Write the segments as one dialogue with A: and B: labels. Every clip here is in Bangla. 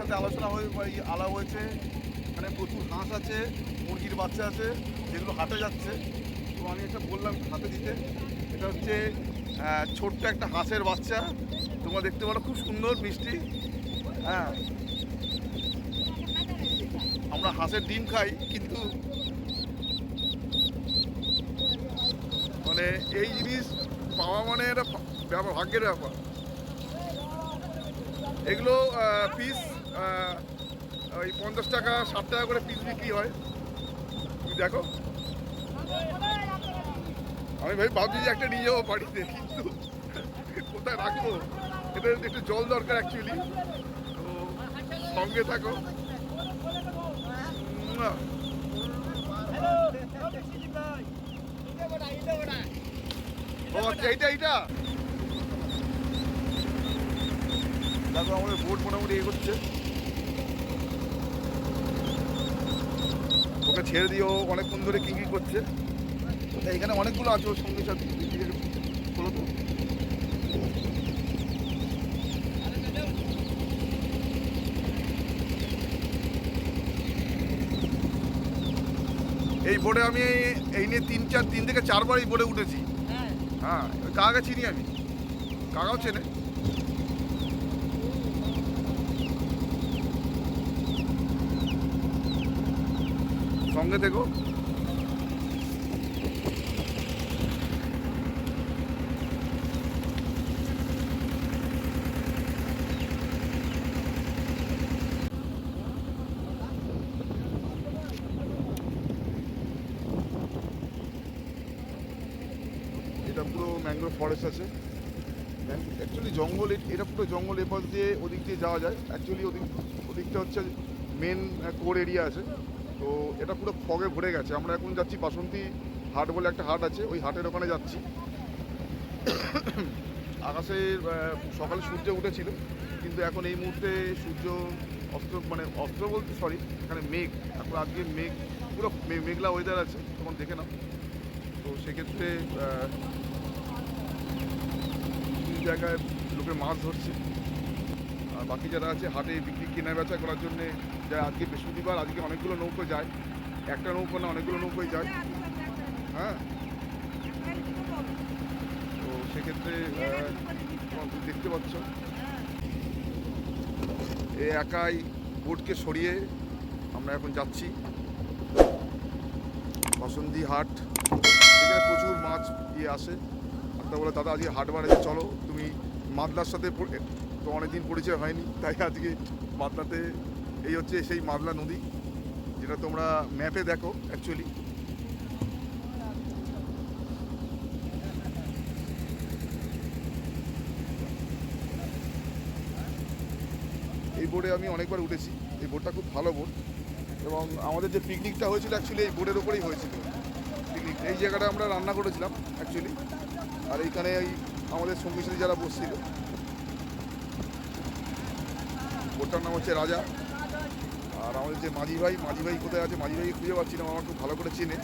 A: সাথে আলোচনা হয়ে আলাপ হয়েছে মানে প্রচুর হাঁস আছে, মুরগির বাচ্চা আছে, যেগুলো হাটে যাচ্ছে। তো আমি একটা বললাম হাতে দিতে। এটা হচ্ছে ছোট্ট একটা হাঁসের বাচ্চা। তোমরা দেখতে পারো, খুব সুন্দর, মিষ্টি। হ্যাঁ। আমরা হাঁসের ডিম খাই, কিন্তু মানে এই জিনিস পাওয়া মানে এটা ব্যাপার ভাগ্যের ব্যাপার। এগুলো পিস ওই পঞ্চাশ টাকা, ষাট টাকা করে পিস বিক্রি হয়। তুমি দেখো। আমি ভাই ভাবছি যে একটা নিয়ে যাব বাড়িতে, কিন্তু কোথায় রাখব? এটা একটু জল দরকার অ্যাকচুয়ালি তো সঙ্গে থাকো। আচ্ছা এইটা এইটা? দেখো, আমাদের বোট মোটামুটি এগোচ্ছে। ওকে ছেড়ে দিয়ে ও অনেকক্ষণ ধরে কিঙ্কি করছে। তা এখানে অনেকগুলো আছে ওর সঙ্গে সাথে। খোলো তো। এই বোর্ডে আমি এই নিয়ে তিন চার তিন থেকে চারবার এই বোর্ডে উঠেছি। হ্যাঁ। ওই কাকাকে চিনি আমি। কাকাও চেনে। সঙ্গে দেখো। এটা পুরো ম্যাঙ্গ্রোভ ফরেস্ট আছে। অ্যাকচুয়ালি জঙ্গল এটা পুরো জঙ্গল, এপাশ দিয়ে ওদিক দিয়ে যাওয়া যায়। অ্যাকচুয়ালি ওদিক ওদিকটা হচ্ছে মেন কোর এরিয়া আছে। তো এটা পুরো ফগে ভরে গেছে। আমরা এখন যাচ্ছি বাসন্তী হাট বলে একটা হাট আছে, ওই হাটের ওখানে যাচ্ছি। আকাশে সকালে সূর্য উঠেছিল, কিন্তু এখন এই মুহূর্তে সূর্য অস্ত্র মানে অস্ত্র বলতে সরি এখানে মেঘ, এখন আজকে মেঘ, পুরো মেঘলা ওয়েদার আছে, তখন দেখে নাও। তো সেক্ষেত্রে জায়গায় লোকে মাছ ধরছে। বাকি যারা আছে, হাটে বিক্রি কেনা বেচা করার জন্যে যায় আজকে বৃহস্পতিবার, আজকে অনেকগুলো নৌকো যায়। একটা নৌকো না, অনেকগুলো নৌকোই যায়। হ্যাঁ? তো সেক্ষেত্রে দেখতে পাচ্ছ। এ একাই বোটকে সরিয়ে আমরা এখন যাচ্ছি। বসন্তী হাট। এখানে প্রচুর মাছ ইয়ে আসে। আর বলে, দাদা, আজকে হাট বাড়াতে চলো। তুমি মাদলার সাথে তো অনেকদিন পরিচয় হয়নি, তাই আজকে মাদলাতে এই হচ্ছে সেই মাদলা নদী, যেটা তোমরা ম্যাপে দেখো অ্যাকচুয়ালি এই বোর্ডে আমি অনেকবার উঠেছি, এই বোর্ডটা খুব ভালো বোর্ড এবং আমাদের যে পিকনিকটা হয়েছিল অ্যাকচুয়ালি এই বোর্ডের ওপরেই হয়েছিল। পিকনিক এই জায়গাটা আমরা রান্না করেছিলাম অ্যাকচুয়ালি আর এইখানে এই আমাদের সঙ্গী সাথী যারা বসছিল বোর্ডটার নাম হচ্ছে রাজা। আর আমাদের যে মাঝি ভাই মাঝি ভাই কোথায় আছে? মাঝি ভাই খুঁজে পাচ্ছি না আমার খুব ভালো করে চেনে।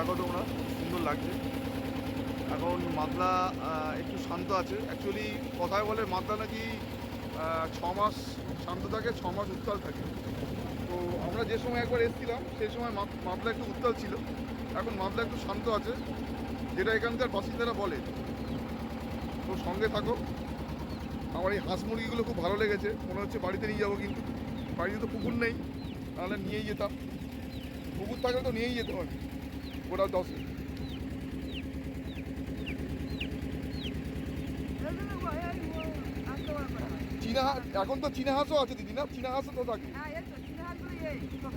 A: দেখো তোমরা সুন্দর লাগছে। এখন আহ, একটু শান্ত আছে। অ্যাকচুয়ালি কথায় বলে মাদলা নাকি ছ মাস শান্ত থাকে ছ মাস উত্তাল থাকে। তো আমরা যে সময় একবার এসেছিলাম সেই সময় মাদলা একটু উত্তাল ছিল। এখন মাদলা একটু শান্ত আছে যেটা এখানকার বাসিন্দারা বলে। তো সঙ্গে থাকো। আমার এই হাঁস মুরগিগুলো খুব ভালো লেগেছে। মনে হচ্ছে বাড়িতে নিয়ে যাব কিন্তু। বাড়িতে তো পুকুর নেই তাহলে নিয়েই যেতাম। পুকুর থাকলে তো নিয়েই যেতে পারি গোটা দশ চীনা এখন তো চীনা হাঁসও আছে দিদি না? চীনা হাঁসও তো থাকে।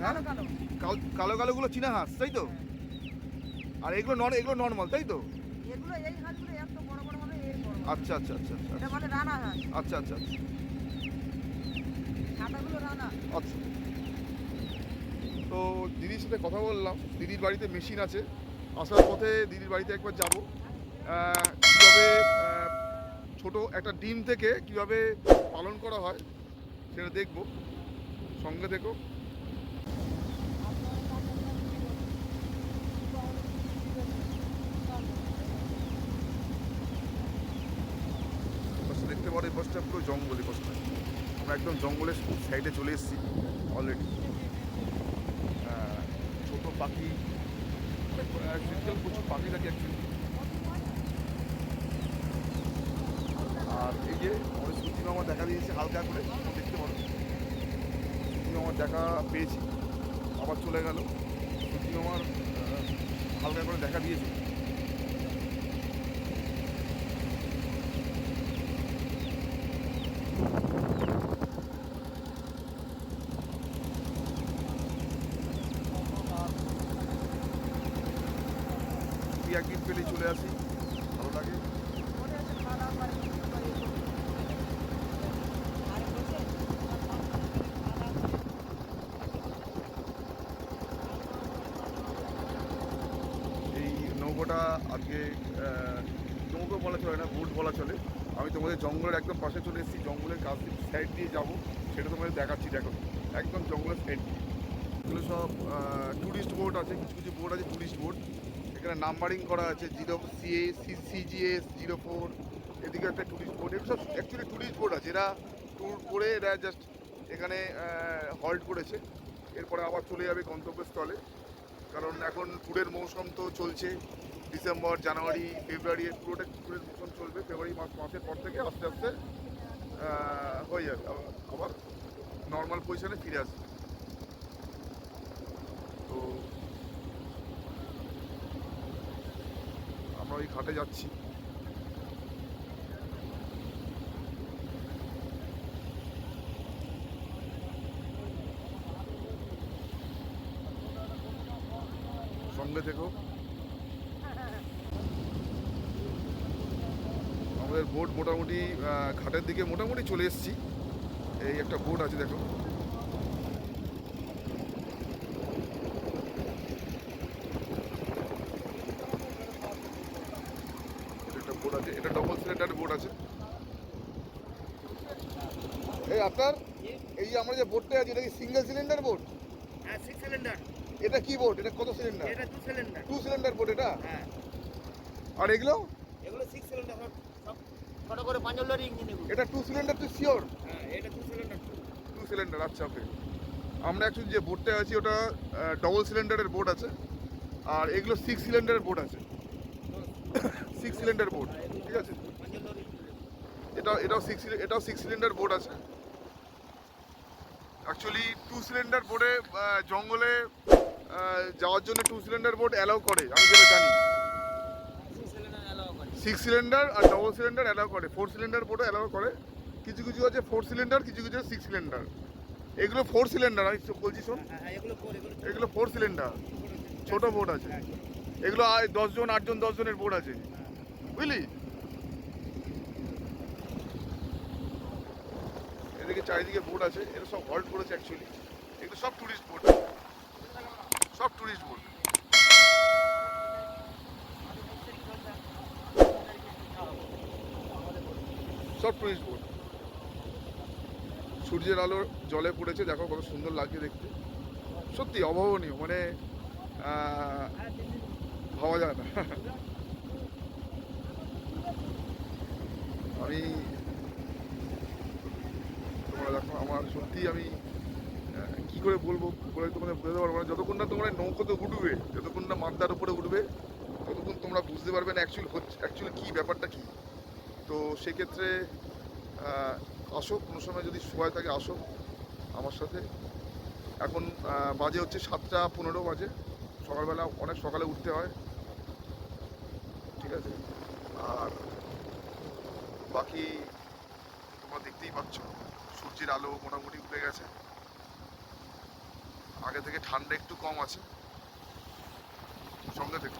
A: হ্যাঁ? কাল- কালো কালোগুলো চীনা হাঁস তাই তো? আর এগুলো নন এগুলো নর্মাল তাই তো? আচ্ছা আচ্ছা আচ্ছা আচ্ছা আচ্ছা। আচ্ছা আচ্ছা
B: রানা।
A: আচ্ছা। তো দিদির সাথে কথা বললাম। দিদির বাড়িতে মেশিন আছে। আসার পথে দিদির বাড়িতে একবার যাব। কীভাবে ছোট একটা ডিম থেকে কীভাবে পালন করা হয় সেটা দেখব। সঙ্গে দেখো দেখতে পারো, এই বাসটা পুরো জঙ্গল বাসটা। আমরা একদম জঙ্গলের সাইডে চলে এসেছি অলরেডি ছোট পাখি শীতকাল প্রচুর পাখি থাকে অ্যাকচুয়ালি আর এই যে আমাদের সূর্যি আমার দেখা দিয়েছে হালকা করে দেখতে পারো। সূর্যি আমার দেখা পেয়েছি, আবার চলে গেল। সূর্যি আমার হালকা করে দেখা দিয়েছে। একদিন পেলেই চলে আসি। ভালো লাগে? এই নৌকোটা আজকে নৌকো বলা চলে না, বোট বলা চলে। আমি তোমাদের জঙ্গলের একদম পাশে চলে এসেছি। জঙ্গলের কাছ সাইড দিয়ে যাব। সেটা তোমাদের দেখাচ্ছি, দেখো। একদম জঙ্গলের সাইড দিয়ে। এগুলো সব ট্যুরিস্ট বোট আছে, কিছু কিছু বোট আছে ট্যুরিস্ট বোট এখানে নাম্বারিং করা আছে, zero CA CGS, zero four, এদিকে একটা ট্যুরিস্ট বোর্ড এগুলো সব অ্যাকচুয়ালি ট্যুরিস্ট বোর্ড আছে। এরা ট্যুর করে, এরা জাস্ট এখানে হল্ট করেছে। এরপরে আবার চলে যাবে গন্তব্যস্থলে। কারণ এখন ট্যুরের মৌসুম তো চলছে। ডিসেম্বর, জানুয়ারি, ফেব্রুয়ারি, পুরোটা ট্যুরের মৌসুম চলবে। ফেব্রুয়ারি মাস, মাসের পর থেকে আস্তে আস্তে হয়ে যাবে। আবার- নর্মাল পজিশনে ফিরে আসবে। তো ওই ঘাটে যাচ্ছি। সঙ্গে থেকো। আমাদের বোট মোটামুটি ঘাটের দিকে মোটামুটি চলে এসেছি। এই একটা বোট আছে, দেখো এটা একটা বোট আছে এটা ডবল সিলিন্ডারের বোট আছে। এই আপনার এই যে আমরা যে বোটটা আছে এটা কি সিঙ্গেল সিলিন্ডার বোট
C: হ্যাঁ সিক্স সিলিন্ডার
A: এটা কি বোট এটা কত সিলিন্ডার
C: এটা two cylinder
A: two cylinder boat এটা?
C: হ্যাঁ।
A: আর এগুলো?
C: এগুলো সিক্স সিলিন্ডার সব ছোট করে পাঞ্জলের ইঞ্জিন এগুলো।
A: এটা টু সিলিন্ডার তুই শিওর
C: হ্যাঁ এটা টু সিলিন্ডার
A: টু সিলিন্ডার আচ্ছা ওকে আমরা অ্যাকচুয়ালি যে বোটটা আছি ওটা ডবল সিলিন্ডারের বোট আছে। আর এগুলো সিক্স সিলিন্ডারের বোট আছে। সিক্স সিলিন্ডার বোট ঠিক আছে?
C: পাঞ্জলের ইঞ্জিন
A: এটা, এটাও সিক্স এটাও সিক্স সিলিন্ডার বোট আছে। অ্যাকচুয়ালি টু সিলিন্ডার বোটে জঙ্গলে যাওয়ার জন্য টু সিলিন্ডার বোর্ড অ্যালাউ করে, আমি যেটা জানি।
C: সিক্স সিলিন্ডার
A: আর ডবল সিলিন্ডার অ্যালাউ করে ফোর সিলিন্ডার বোটও অ্যালাউ করে। কিছু কিছু আছে ফোর সিলিন্ডার কিছু কিছু সিক্স সিলিন্ডার এগুলো ফোর সিলিন্ডার আমি বলছি শোন।
C: এগুলো ফোর
A: সিলিন্ডার ছোট বোর্ড আছে। এগুলো দশজন আটজন দশজনের বোর্ড আছে। বুঝলি? এদিকে চারিদিকে বোর্ড আছে এটা সব হল্ট করেছে অ্যাকচুয়ালি এগুলো সব টুরিস্ট বোট। সব টুরিস্ট বোর্ড সব টুরিস্ট বোর্ড সূর্যের আলো জলে পড়েছে, দেখো কত সুন্দর লাগছে দেখতে। সত্যি অভাবনীয় মানে ভাবা যায় না। আমি তোমরা দেখো, আমার সত্যি আমি কি করে বলব বলে তোমাদের বোঝাতে পারব না। যতক্ষণ না তোমরা নৌকোতে উঠবে, যতক্ষণ না মাদ্দার উপরে উঠবে, ততক্ষণ তোমরা বুঝতে পারবে না অ্যাকচুয়ালি হচ্ছে অ্যাকচুয়ালি কী, ব্যাপারটা কী। তো সেক্ষেত্রে আসো, কোনো সময় যদি সময় থাকে, আসো আমার সাথে। এখন বাজে হচ্ছে সাতটা পনেরো বাজে। সকালবেলা, অনেক সকালে উঠতে হয়। ঠিক আছে? আর বাকি তোমরা দেখতেই পাচ্ছ। সূর্যের আলো মোটামুটি উঠে গেছে। আগে থেকে ঠান্ডা একটু কম আছে। সঙ্গে থেকে।